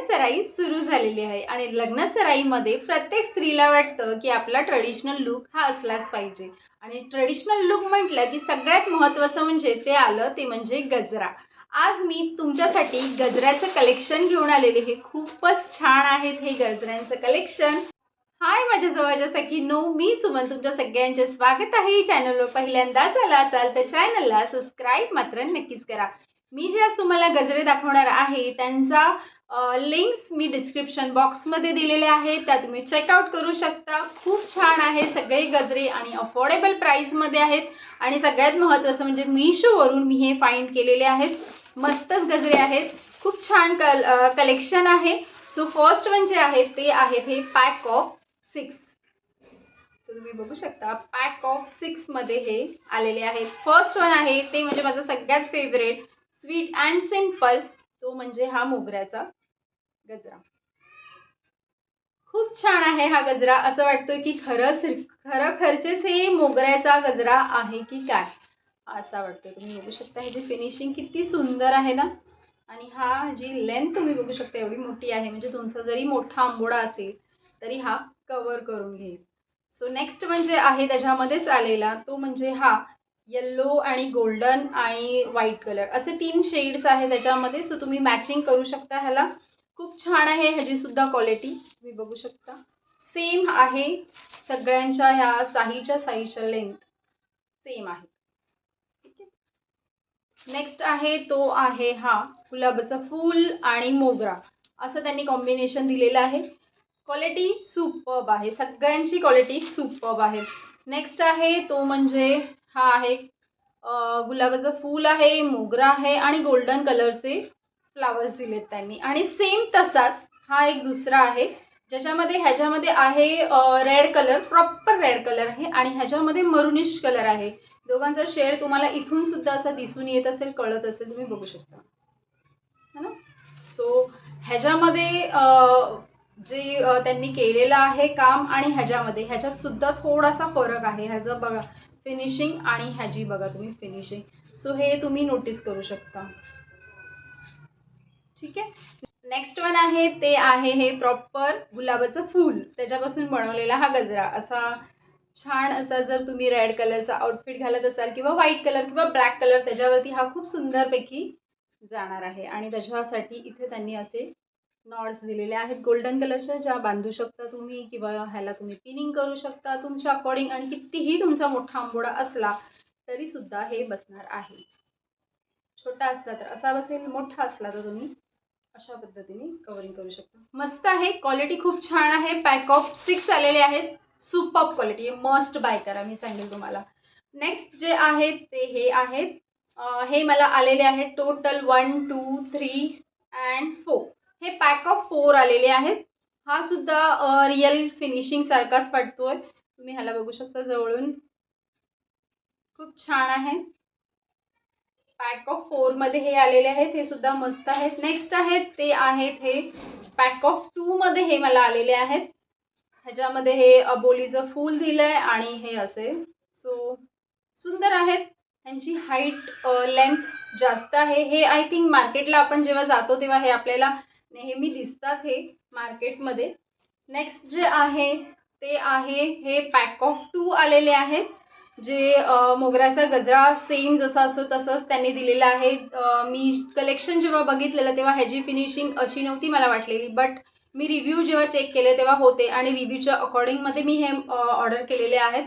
लग्नसराई सुरू झालेली आहे आणि लग्नसराईमध्ये प्रत्येक स्त्रीला वाटतं की आपला ट्रेडिशनल लुक हा असलाच पाहिजे. आणि ट्रेडिशनल लुक म्हटलं की सगळ्यात महत्त्वाचं म्हणजे ते आलं ते म्हणजे गजरा. आज मी तुमच्यासाठी गजऱ्याचं कलेक्शन घेऊन आलेले हे खूपच छान आहेत हे गजऱ्यांचं कलेक्शन हाय माझ्या जवळच्या सखीनो मी सुमन. तुमच्या सगळ्यांचे स्वागत आहे. चॅनलवर पहिल्यांदाच आला असाल तर चॅनलला सबस्क्राईब मात्र नक्कीच करा. मी जे आज तुम्हाला गजरे दाखवणार आहे त्यांचा लिंक्स मी डिस्क्रिप्शन बॉक्समध्ये दिलेले आहेत त्या तुम्ही चेकआउट करू शकता. खूप छान आहे सगळे गजरे आणि अफोर्डेबल प्राईजमध्ये आहेत. आणि सगळ्यात महत्त्वाचं म्हणजे मीशोवरून मी हे फाईंड केलेले आहेत. मस्तच गजरे आहेत. खूप छान कल कलेक्शन आहे. सो फर्स्ट जे आहे ते आहेत हे पॅक ऑफ सिक्स सो तुम्ही बघू शकता पॅक ऑफ सिक्समध्ये हे आलेले आहेत. फर्स्ट वन आहे ते म्हणजे माझं सगळ्यात फेवरेट स्वीट अँड सिंपल तो म्हणजे हा मोगऱ्याचा गजरा. खूप छान आहे हा गजरा. असं वाटतं की खरंच खरं खरचेच हे मोगऱ्याचा गजरा आहे की काय? असा वाटतोय. तुम्ही बघू शकता ह्याची फिनिशिंग किती सुंदर आहे ना? आणि हा जी लेंथ तुम्ही बघू शकता एवढी मोठी आहे. म्हणजे तुमचा जरी मोठा आंबोडा असेल तरी हा कवर करून घेईल. सो नेक्स्ट म्हणजे आहे त्याच्यामध्येच आलेला तो म्हणजे हा येल्लो आणि गोल्डन आणि व्हाईट कलर असे तीन शेड्स आहे त्याच्यामध्ये. सो तुम्ही मॅचिंग करू शकता ह्याला. खूप छान आहे ह्याची सुद्धा क्वालिटी तुम्ही बघू शकता. सेम आहे सगळ्यांच्या ह्या साईच्या साईच्या लेंथ सेम आहे. ठीक आहे? नेक्स्ट आहे तो आहे हा गुलाबाचं फूल आणि मोगरा. असं त्यांनी कॉम्बिनेशन दिलेलं आहे. क्वालिटी सुपब आहे. सगळ्यांची क्वालिटी सुपब आहे. नेक्स्ट आहे तो म्हणजे हा आहे गुलाबाचं फूल आहे मोगरा आहे आणि गोल्डन कलरचे फ्लावर्स दिलेत त्यांनी. आणि सेम तसाच हा एक दुसरा आहे ज्याच्यामध्ये ह्याच्यामध्ये आहे red colour proper red colour आहे आणि ह्याच्यामध्ये मरुनिश कलर आहे. दोघांचा शेड तुम्हाला इथून सुद्धा असा दिसून येत असेल कळत असेल तुम्ही बघू शकता. है ना? सो ह्याच्यामध्ये जे त्यांनी केलेलं आहे काम आणि ह्याच्यामध्ये ह्याच्यात सुद्धा थोडासा फरक आहे. ह्याचं बघा फिनिशिंग आणि ह्याची बघा तुम्ही फिनिशिंग सो हे तुम्ही नोटीस करू शकता. ठीक आहे? नेक्स्ट वन आहे ते आहे हे प्रॉपर गुलाबाचं फूल. त्याच्यापासून बनवलेला हा गजरा. असा छान असा जर तुम्ही रेड कलरचा आउटफिट घालत असाल किंवा व्हाईट कलर किंवा ब्लॅक कलर त्याच्यावरती हा खूप सुंदरपैकी जाणार आहे. आणि त्याच्यासाठी इथे त्यांनी असे नॉट्स दिलेले आहेत. गोल्डन कलरच्या ज्या बांधू शकता तुम्ही किंवा ह्याला तुम्ही पिनिंग करू शकता. तुमच्या अकॉर्डिंग आणि कितीही तुमचा मोठा आंबोडा असला तरीसुद्धा हे बसणार आहे. छोटा असला तर असा बसेल मोठा असला तर तुम्ही अशा पद्धतीने कवरिंग करू शकता. मस्त आहे. क्वालिटी खूप छान आहे. पॅक ऑफ सिक्स आलेले आहेत. सुपर क्वालिटी मस्ट बाय करा. मी सांगेल तुम्हाला. नेक्स्ट जे आहेत ते हे आहेत हे मला आलेले आहेत total one two three and four हे पॅक ऑफ फोर आलेले आहेत. हा सुद्धा रिअल फिनिशिंग सारखाच वाटतोय तुम्ही ह्याला बघू शकता जवळून. खूप छान आहे. पॅक ऑफ फोरमध्ये हे आलेले आहेत हे सुद्धा मस्त आहेत. नेक्स्ट आहेत ते आहेत हे पॅक ऑफ टूमध्ये हे मला आलेले आहेत. ह्याच्यामध्ये हे अबोलीचं फूल दिलं आहे आणि हे असे. सो सुंदर आहेत. ह्यांची हाईट लेंथ जास्त आहे. हे आय थिंक मार्केटला आपण जेव्हा जातो तेव्हा हे आपल्याला नेहमी दिसतात हे मार्केटमध्ये नेक्स्ट जे आहे ते आहे हे पॅक ऑफ टू आलेले आहेत. जे मोगऱ्याचा गजरा सेम जसा असतो तसंच त्यांनी दिलेलं आहे. मी कलेक्शन जेव्हा बघितलेलं तेव्हा ह्याची फिनिशिंग अशी नव्हती मला वाटलेली. बट मी रिव्ह्यू जेव्हा चेक केले तेव्हा होते आणि रिव्ह्यूच्या अकॉर्डिंगमध्ये मी हे ऑर्डर केलेले आहेत.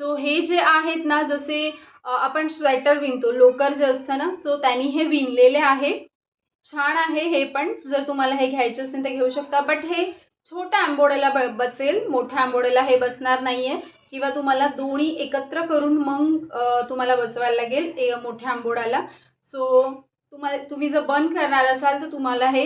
सो हे जे आहेत ना जसे आपण स्वेटर विणतो लोकर जे असतं ना सो त्यांनी हे विणलेले आहे. छान आहे हे पण जर तुम्हाला हे घ्यायचे असेल तर घेऊ शकता. बट हे छोट्या आंबोड्याला ब बसेल मोठ्या आंबोड्याला हे बसणार नाही आहे किंवा तुम्हाला दोन्ही एकत्र करून मग तुम्हाला बसवायला लागेल ते मोठ्या आंबोडाला. सो तुम्हाला तुम्ही जर बंद करणार असाल तर तुम्हाला हे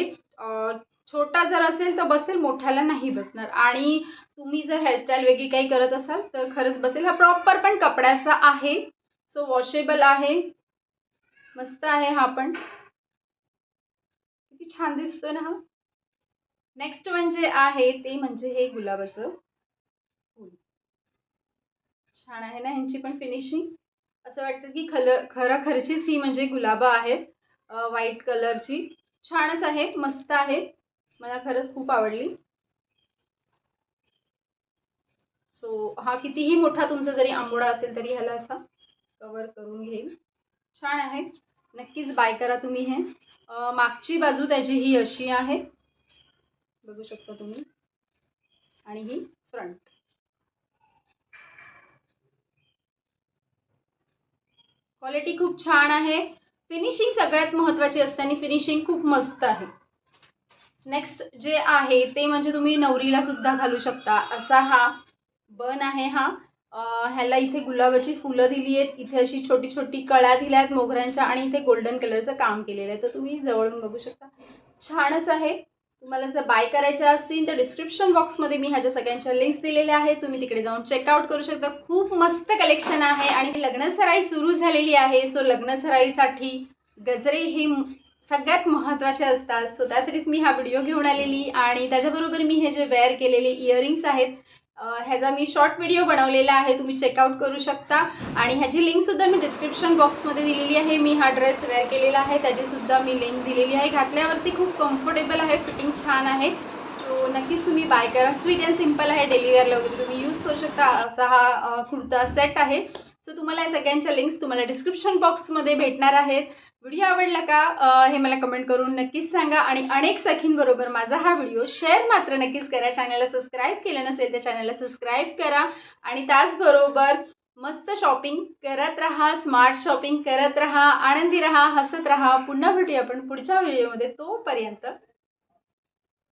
छोटा जर असेल तर बसेल मोठ्याला नाही बसणार. आणि तुम्ही जर हेअरस्टाईल वेगळी काही करत असाल तर खरंच बसेल. हा प्रॉपर पण कपड्याचा आहे. सो वॉशेबल आहे. मस्त आहे हा पण. किती छान दिसतो ना हा. नेक्स्ट म्हणजे आहे ते म्हणजे हे गुलाबाचं. छान आहे ना ह्यांची पण फिनिशिंग असं वाटतं की खलर खरं खरचीच ही म्हणजे गुलाबं आहेत व्हाईट कलरची छानच आहे मस्त आहे. मला खरंच खूप आवडली. सो हा कितीही मोठा तुमचा जरी आंबोडा असेल तरी ह्याला असा कवर करून घेईल. छान आहे. नक्कीच बाय करा तुम्ही हे. मागची बाजू त्याची ही अशी आहे. बघू शकता तुम्ही. आणि ही फ्रंट क्वालिटी खूप छान आहे. फिनिशिंग सगळ्यात महत्त्वाची असते आणि फिनिशिंग खूप मस्त आहे. नेक्स्ट जे आहे ते म्हणजे तुम्ही नवरीला सुद्धा घालू शकता. असा हा बन आहे हा. ह्याला इथे गुलाबाची फुलं दिली आहेत. इथे अशी छोटी छोटी कळ्या दिल्या आहेत मोगऱ्यांच्या आणि इथे गोल्डन कलरचं काम केलेलं आहे. तर तुम्ही जवळून बघू शकता. छानच आहे. तुम्हाला जर बाय करायच्या असतील तर डिस्क्रिप्शन बॉक्समध्ये मी ह्याच्या सगळ्यांच्या लिंक्स दिलेल्या आहेत. तुम्ही तिकडे जाऊन चेकआउट करू शकता. खूप मस्त कलेक्शन आहे आणि लग्नसराई सुरू झालेली आहे. सो लग्नसराईसाठी गजरे हे सगळ्यात महत्त्वाचे असतात. सो त्यासाठीच मी हा व्हिडिओ घेऊन आलेली आणि त्याच्याबरोबर मी हे जे वेअर केलेले इयरिंग्स आहेत ह्याचा मी शॉर्ट व्हिडिओ बनवलेला आहे तुम्ही चेकआउट करू शकता. आणि ह्याची लिंकसुद्धा मी डिस्क्रिप्शन बॉक्समध्ये दिलेली आहे. मी हा ड्रेस वेअर केलेला आहे त्याचीसुद्धा मी लिंक दिलेली आहे. घातल्यावरती खूप कम्फर्टेबल आहे फिटिंग छान आहे. सो नक्कीच तुम्ही बाय करा. स्वीट अँड सिंपल आहे डेली वेअरला वगैरे. तुम्ही यूज करू शकता. असा हा कुर्ता सेट आहे. सो तुम्हाला या सगळ्यांच्या लिंक्स तुम्हाला डिस्क्रिप्शन बॉक्समध्ये भेटणार आहेत. व्हिडिओ आवडला का हे मला कमेंट करून नक्कीच सांगा आणि अनेक सखींबरोबर माझा हा व्हिडिओ शेअर मात्र नक्कीच करा. चॅनलला सबस्क्राईब केलं नसेल तर चॅनलला सबस्क्राईब करा आणि त्याचबरोबर मस्त शॉपिंग करत राहा स्मार्ट शॉपिंग करत राहा आनंदी राहा हसत राहा. पुन्हा भेटूया आपण पुढच्या व्हिडिओमध्ये तोपर्यंत